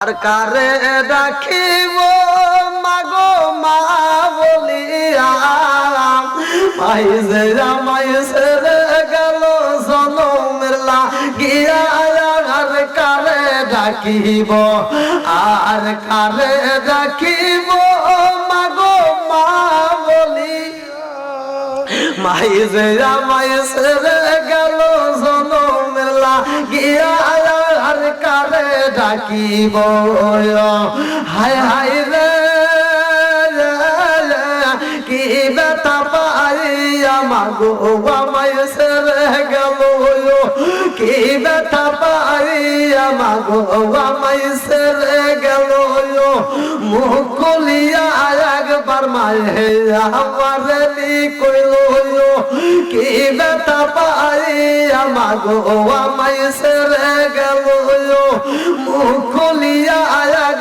আর কারে রাখিব মাগো, মা বলিয়া। মাই যে জামাই সেরে গেল জনমের লাগিয়া। আর কারে ডাকিব? আর কারে ডাকিব? মাগো, মা বলিয়া। মাই যে আমায় সেরে গেল ডাকিব হায় হায় রে কি বেতা পাই আমাগো আমায় সেরে গেল কি বেতা পাই আমাগো আমায় সেরে গেল মুখ একবার মায়ে আমার কইল কি বেতা পাই আমাগো আমায় সেরে গেল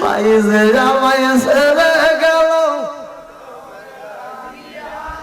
মা বলিয়া মাইজে মাইজে